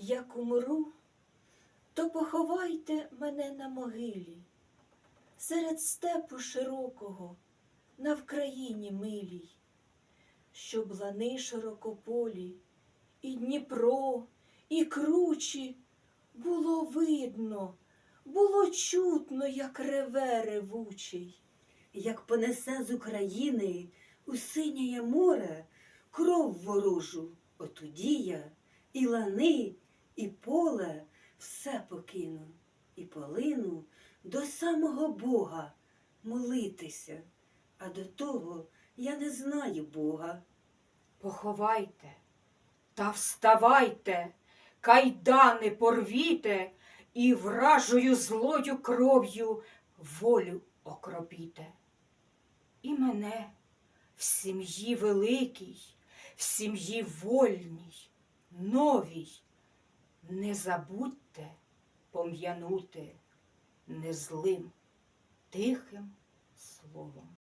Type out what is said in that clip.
Як умру, то поховайте мене на могилі, серед степу широкого, на Вкраїні милій, щоб лани широкополі, і Дніпро, і кручі було видно, було чутно, як реве ревучий. як понесе з України у синє море кров ворожу, отоді я і лани, і поле все покину, і полину до самого Бога молитися, а до того я не знаю Бога. Поховайте та вставайте, кайдани порвіте і вражою злою кров'ю волю окропіте. І мене в сім'ї великій, в сім'ї вольній, новій, не забудьте пом'янути незлим, тихим словом.